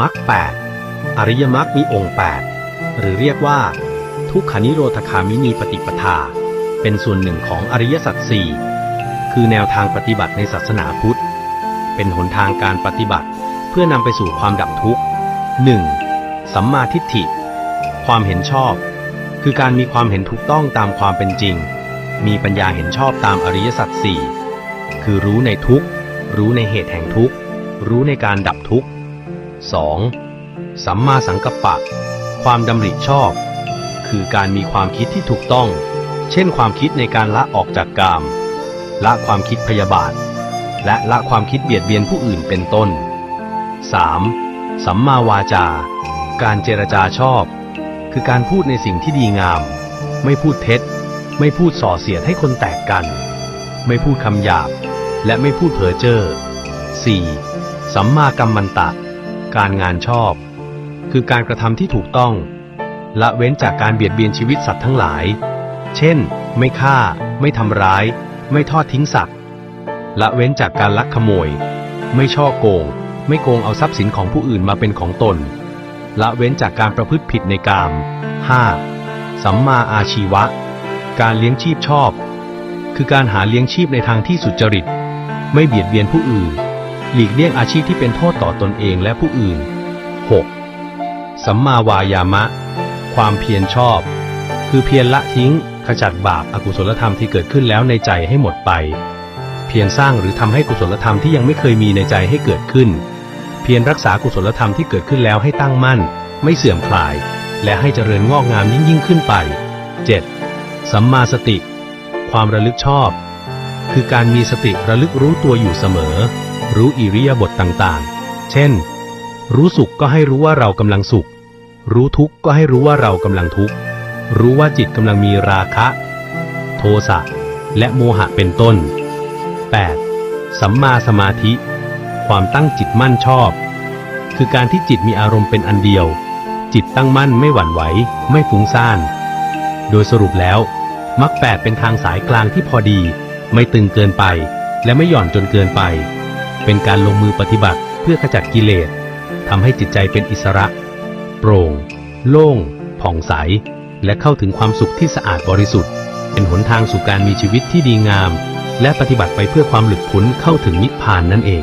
มรรคแปดอริยมรรคมีองค์แปดหรือเรียกว่า ทุกขานิโรธคามินีปฏิปทา เป็นส่วนหนึ่งของอริยสัจสี่คือแนวทางปฏิบัติในศาสนาพุทธ เป็นหนทางการปฏิบัติเพื่อนำไปสู่ความดับทุกข์ 1. สัมมาทิฏฐิ ความเห็นชอบ คือการมีความเห็นถูกต้องตามความเป็นจริง มีปัญญาเห็นชอบตามอริยสัจสี่คือรู้ในทุกข์ รู้ในเหตุแห่งทุกข์ รู้ในการดับทุกข์ 2. สัมมาสังกัปปะ ความดำริชอบ คือการมีความคิดที่ถูกต้อง เช่นความคิดในการละออกจากกาม ละความคิดพยาบาท และละความคิดเบียดเบียนผู้อื่นเป็นต้น 3. สัมมาวาจา การเจรจาชอบ คือการพูดในสิ่งที่ดีงาม ไม่พูดเท็จ ไม่พูดส่อเสียดให้คนแตกกัน ไม่พูดคำหยาบ และไม่พูดเพ้อเจ้อ 4. สัมมากัมมันตะ การงานชอบ คือการกระทำที่ถูกต้อง ละเว้นจากการเบียดเบียนชีวิตสัตว์ทั้งหลาย เช่น ไม่ฆ่า ไม่ทำร้าย ไม่ทอดทิ้งสัตว์ ละเว้นจากการลักขโมย ไม่ช่อโกง ไม่โกงเอาทรัพย์สินของผู้อื่นมาเป็นของตน ละเว้นจากการประพฤติผิดในกาม 5. สัมมาอาชีวะ การเลี้ยงชีพชอบ คือการหาเลี้ยงชีพในทางที่สุจริต ไม่เบียดเบียนผู้อื่น หลีกเลี่ยงอาชีพที่เป็นโทษต่อตนเองและผู้อื่น 6. สัมมาวายามะ ความเพียรชอบ คือเพียรละทิ้ง ขจัดบาปอากุศลธรรมที่เกิดขึ้นแล้วในใจให้หมดไป เพียรสร้างหรือทำให้กุศลธรรมที่ยังไม่เคยมีในใจให้เกิดขึ้น เพียรรักษากุศลธรรมที่เกิดขึ้นแล้วให้ตั้งมั่น ไม่เสื่อมคลาย และให้เจริญงอกงามยิ่งยิ่งขึ้นไป 7. สัมมาสติ ความระลึกชอบ คือการมีสติระลึกรู้ตัวอยู่เสมอ รู้อิริยาบถต่างๆ เช่น รู้สุขก็ให้รู้ว่าเรากำลังสุข รู้ทุกข์ก็ให้รู้ว่าเรากำลังทุกข์ รู้ว่าจิตกำลังมีราคะ โทสะ และโมหะเป็นต้น 8. สัมมาสมาธิ ความตั้งจิตมั่นชอบ คือการที่จิตมีอารมณ์เป็นอันเดียว จิตตั้งมั่นไม่หวั่นไหว ไม่ฟุ้งซ่าน โดยสรุปแล้วมรรคแปดเป็นทางสายกลางที่พอดี ไม่ตึงเกินไป และไม่หย่อนจนเกินไป เป็นการลงมือปฏิบัติเพื่อขจัดกิเลสทำให้จิตใจเป็นอิสระ โปร่ง โล่ง ผ่องใส และเข้าถึงความสุขที่สะอาดบริสุทธิ์ เป็นหนทางสู่การมีชีวิตที่ดีงาม และปฏิบัติไปเพื่อความหลุดพ้นเข้าถึงนิพพานนั่นเอง